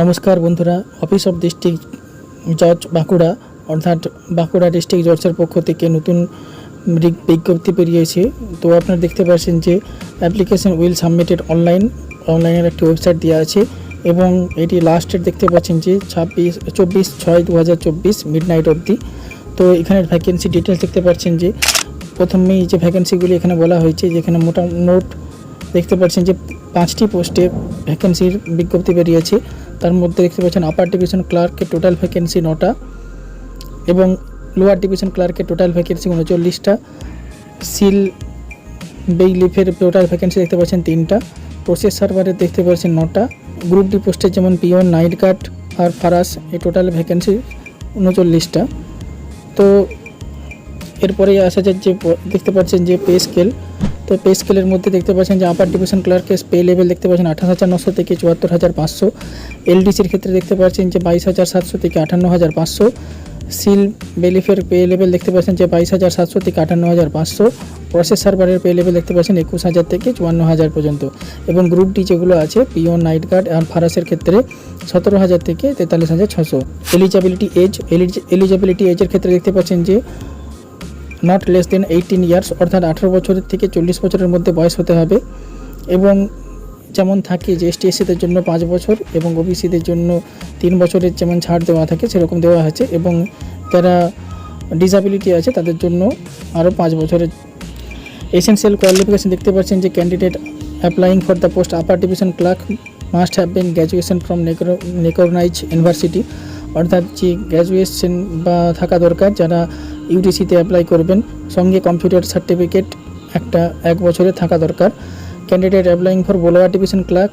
নমস্কার বন্ধুরা office of district জজ বাঁকুড়া, অর্থাৎ বাঁকুড়া ডিস্ট্রিক্ট জজের পক্ষ থেকে নতুন বিজ্ঞপ্তি বেরিয়েছে তো আপনারা দেখতে পাচ্ছেন যে অ্যাপ্লিকেশন উইল সাবমিটেড অনলাইন অনলাইনের একটি ওয়েবসাইট দেওয়া আছে এবং এটি লাস্ট ডেট দেখতে পাচ্ছেন যে ছাব্বিশ চব্বিশ ছয় দু হাজার চব্বিশ মিড নাইট অবধি। তো এখানের ভ্যাকেন্সি ডিটেলস দেখতে পাচ্ছেন যে প্রথমেই যে ভ্যাকেন্সিগুলি এখানে বলা হয়েছে, যেখানে মোটা মোট দেখতে পাচ্ছেন যে পাঁচটি পোস্টে ভ্যাকেন্সির বিজ্ঞপ্তি বেরিয়েছে। তার মধ্যে দেখতে পাচ্ছেন আপার ডিভিশন ক্লার্কের টোটাল ভ্যাকেন্সি নটা এবং লোয়ার ডিভিশন ক্লার্কের টোটাল ভ্যাকেন্সি উনচল্লিশটা। সিল বেইলিফের টোটাল ভ্যাকেন্সি দেখতে পাচ্ছেন তিনটা। প্রসেস সার্ভারের দেখতে পাচ্ছেন নটা। গ্রুপ ডি পোস্টে যেমন পিওন নাইট গার্ড আর ফারাস এই টোটাল ভ্যাকেন্সি উনচল্লিশটা। তো এরপরে আসা যায় যে, দেখতে পাচ্ছেন যে পে স্কেল তো পে স্কেলের মধ্যে দেখতে পাচ্ছেন যে আপার ডিভিশন ক্লার্কের পে লেভেল দেখতে পাচ্ছেন আঠাশ হাজার নশো থেকে চুয়াত্তর হাজার পাঁচশো। এলডিসির ক্ষেত্রে দেখতে পাচ্ছেন যে বাইশ হাজার সাতশো থেকে আটান্ন হাজার পাঁচশো। সিল বেলিফের পে লেভেল দেখতে পাচ্ছেন যে বাইশ হাজার সাতশো থেকে আটান্ন হাজার পাঁচশো। প্রসেস সার্ভারের পে লেভেল দেখতে পাচ্ছেন একুশ হাজার থেকে চুয়ান্ন হাজার পর্যন্ত। এবং গ্রুপ ডি যেগুলো আছে পিওন নাইট গার্ড আর ফারাসের ক্ষেত্রে সতেরো হাজার থেকে তেতাল্লিশ হাজার ছশো। এলিজিবিলিটি এজ এলিজিবিলিটি এজের ক্ষেত্রে দেখতে পাচ্ছেন যে not less than eighteen years অর্থাৎ আঠারো বছরের থেকে চল্লিশ বছরের মধ্যে বয়স হতে হবে। এবং যেমন থাকে যে এসসিদের জন্য পাঁচ বছর এবং ওবিসিদের জন্য তিন বছরের যেমন ছাড় দেওয়া থাকে, সেরকম দেওয়া আছে এবং যারা ডিসাবিলিটি আছে, তাদের জন্য আরও পাঁচ বছরের এসেন্সিয়াল কোয়ালিফিকেশন দেখতে পাচ্ছেন যে candidate applying for the post upper division clerk must have been graduation from নেকোরনাইজ university অর্থাৎ যে গ্র্যাজুয়েশন বা থাকা দরকার, যারা ইউডিসিতে অ্যাপ্লাই করবেন। সঙ্গে কম্পিউটার সার্টিফিকেট একটা এক বছরে থাকা দরকার। Candidate applying for lower division clerk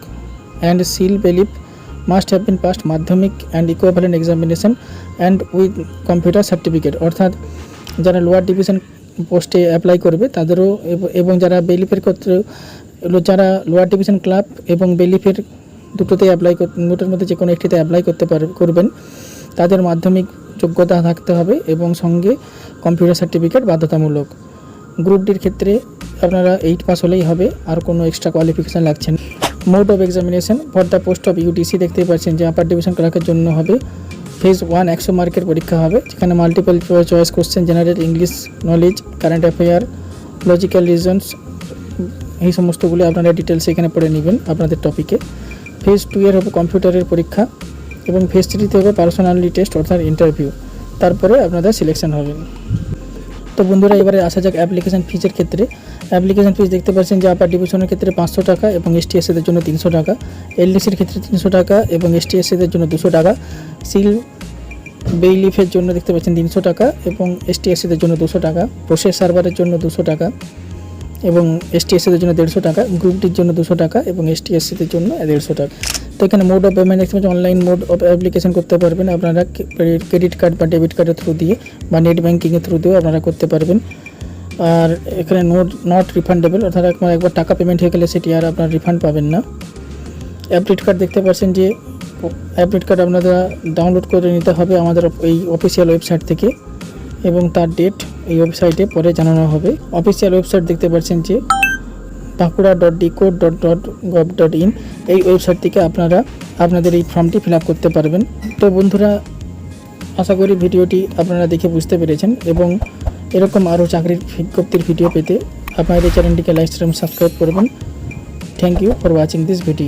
and seal bailiff must have been passed Madhyamik and equivalent examination and with computer certificate অর্থাৎ যারা লোয়ার ডিভিশন পোস্টে অ্যাপ্লাই করবে, তাদেরও এবং যারা বেলিফের ক্ষেত্রে, যারা লোয়ার ডিভিশন ক্লাব এবং বেলিফের দুটোতে অ্যাপ্লাই দুটোর মধ্যে যে কোনো একটিতে অ্যাপ্লাই করতে পার, করবেন। তাদের মাধ্যমিক যোগ্যতা থাকতে হবে এবং সঙ্গে কম্পিউটার সার্টিফিকেট বাধ্যতামূলক। গ্রুপ ডির ক্ষেত্রে আপনারা এইট পাস হলেই হবে, আর কোনো এক্সট্রা কোয়ালিফিকেশান লাগছে না। Mode of examination for the post of UTC দেখতেই পাচ্ছেন যে আপার ডিভিশন ক্লার্কের জন্য হবে। ফেজ ওয়ান একশো মার্কের পরীক্ষা হবে, যেখানে multiple choice question general English knowledge current affair logical reasons এই সমস্তগুলি আপনারা ডিটেলস এখানে পড়ে নেবেন আপনাদের টপিকে ফেজ টু এর হবে কম্পিউটারের পরীক্ষা। এবং ফেজ থ্রিতে হবে পার্সোনালি টেস্ট অর্থাৎ ইন্টারভিউ তারপরে আপনাদের সিলেকশন হবে। তো বন্ধুরা, এবারে আসা যাক অ্যাপ্লিকেশন ফিজের ক্ষেত্রে। অ্যাপ্লিকেশন ফিজ দেখতে পাচ্ছেন যে আপার ডিভিশনের ক্ষেত্রে পাঁচশো টাকা এবং এস টিএসসিদের জন্য তিনশো টাকা। এলডিসির ক্ষেত্রে তিনশো টাকা এবং এস টিএসসিদের জন্য দুশো টাকা। সিল বেইলিফের জন্য দেখতে পাচ্ছেন তিনশো টাকা এবং এস টিএসসিদের জন্য দুশো টাকা। প্রসেস সার্ভারের জন্য দুশো টাকা এবং এস টিএসসিদের জন্য দেড়শো টাকা। গ্রুপটির জন্য দুশো টাকা এবং এস টিএসসিদের জন্য দেড়শো টাকা। তো এখানে মোড অফ পেমেন্ট পাচ্ছেন অনলাইন মোড অফ অ্যাপ্লিকেশন করতে পারবেন। আপনারা ক্রেডিট কার্ড বা ডেবিট কার্ডের থ্রু দিয়ে বা নেট ব্যাঙ্কিংয়ের থ্রু দিয়েও আপনারা করতে পারবেন। আর এখানে নোট নট রিফান্ডেবল অর্থাৎ একবার একবার টাকা পেমেন্ট হয়ে গেলে সেটি আর আপনার রিফান্ড পাবেন না। অ্যাপডেট কার্ড দেখতে পাচ্ছেন যে অ্যাপডেট কার্ড আপনারা ডাউনলোড করে নিতে হবে আমাদের এই অফিসিয়াল ওয়েবসাইট থেকে এবং তার ডেট এই ওয়েবসাইটে পরে জানানো হবে। অফিসিয়াল ওয়েবসাইট দেখতে পাচ্ছেন যে Bankura dot ডিকো dot dot gov dot in এই ওয়েবসাইট থেকে আপনারা আপনাদের এই ফর্মটি ফিল করতে পারবেন। তো বন্ধুরা, আশা করি ভিডিওটি আপনারা দেখে বুঝতে পেরেছেন এবং এরকম আরও চাকরির বিজ্ঞপ্তির ভিডিও পেতে আপনাদের চ্যানেলটিকে লাইক সাবস্ক্রাইব করবেন। Thank you for watching this video